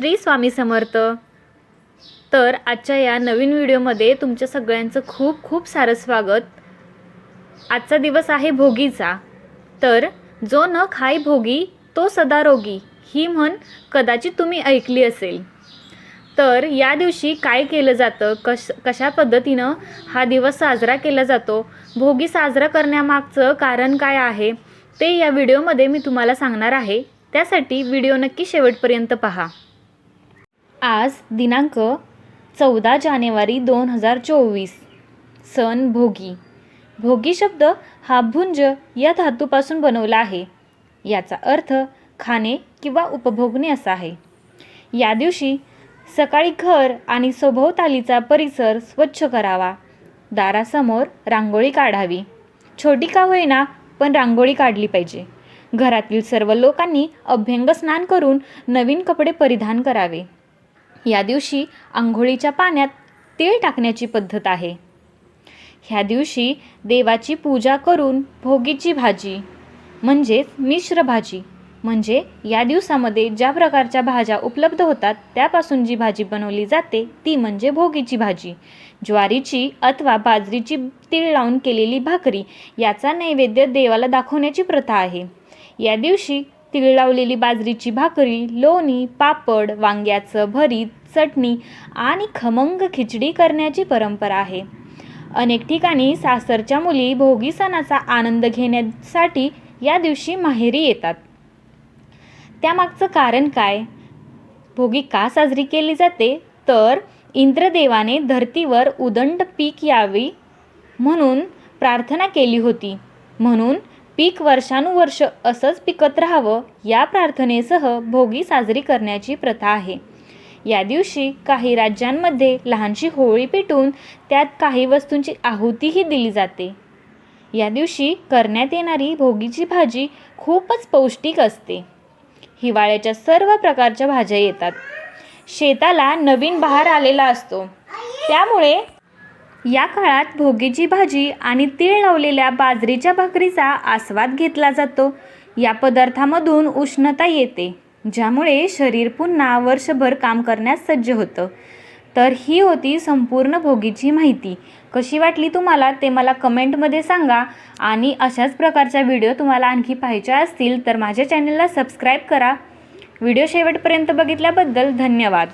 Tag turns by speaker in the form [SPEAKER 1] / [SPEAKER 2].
[SPEAKER 1] श्री स्वामी समर्थ. तर आजच्या या नवीन व्हिडिओमध्ये तुमच्या सगळ्यांचं खूप खूप सारं स्वागत. आजचा दिवस आहे भोगीचा. तर जो न खाय भोगी तो सदा रोगी ही म्हण कदाचित तुम्ही ऐकली असेल. तर या दिवशी काय केलं जातं? कश कशा पद्धतीनं हा दिवस साजरा केला जातो? भोगी साजरा करण्यामागचं कारण काय आहे? ते या व्हिडिओमध्ये मी तुम्हाला सांगणार आहे. त्यासाठी व्हिडिओ नक्की शेवटपर्यंत पहा. आज दिनांक चौदा जानेवारी दोन हजार चोवीस. सण भोगी. भोगी शब्द हा भुंज या धातूपासून बनवला आहे. याचा अर्थ खाणे किंवा उपभोगणे असा आहे. या दिवशी सकाळी घर आणि सभोवतालीचा परिसर स्वच्छ करावा. दारासमोर रांगोळी काढावी. छोटी का होईना पण रांगोळी काढली पाहिजे. घरातील सर्व लोकांनी अभ्यंग स्नान करून नवीन कपडे परिधान करावे. या दिवशी आंघोळीच्या पाण्यात तीळ टाकण्याची पद्धत आहे. ह्या दिवशी देवाची पूजा करून भोगीची भाजी म्हणजेच मिश्र भाजी म्हणजे या दिवसामध्ये ज्या प्रकारच्या भाज्या उपलब्ध होतात त्यापासून जी भाजी बनवली जाते ती म्हणजे भोगीची भाजी. ज्वारीची अथवा बाजरीची तीळ लावून केलेली भाकरी याचा नैवेद्य देवाला दाखवण्याची प्रथा आहे. या दिवशी तीळ लावलेली बाजरीची भाकरी लोणी पापड वांग्याचं भरीत चटणी आणि खमंग खिचडी करण्याची परंपरा आहे. अनेक ठिकाणी सासरच्या मुली भोगी सणाचा आनंद घेण्यासाठी या दिवशी माहेरी येतात. त्यामागचं कारण काय? भोगी का साजरी केली जाते? तर इंद्रदेवाने धर्तीवर उदंड पीक यावी म्हणून प्रार्थना केली होती. म्हणून पीक वर्षानुवर्ष असंच पिकत राहावं या प्रार्थनेसह भोगी साजरी करण्याची प्रथा आहे. या दिवशी काही राज्यांमध्ये लहानशी होळी पेटून त्यात काही वस्तूंची आहुतीही दिली जाते. या दिवशी करण्यात येणारी भोगीची भाजी खूपच पौष्टिक असते. हिवाळ्याच्या सर्व प्रकारच्या भाज्या येतात. शेताला नवीन बहार आलेला असतो. त्यामुळे या काळात भोगीची भाजी आणि तीळ लावलेल्या बाजरीच्या भाकरीचा आस्वाद घेतला जातो. या पदार्थामधून उष्णता येते ज्यामुळे शरीर पुन्हा वर्षभर काम करण्यास सज्ज होतं. तर ही होती संपूर्ण भोगीची माहिती. कशी वाटली तुम्हाला ते मला कमेंटमध्ये सांगा आणि अशाच प्रकारच्या व्हिडिओ तुम्हाला आणखी पाहायच्या असतील तर माझ्या चॅनलला सबस्क्राईब करा. व्हिडिओ शेवटपर्यंत बघितल्याबद्दल धन्यवाद.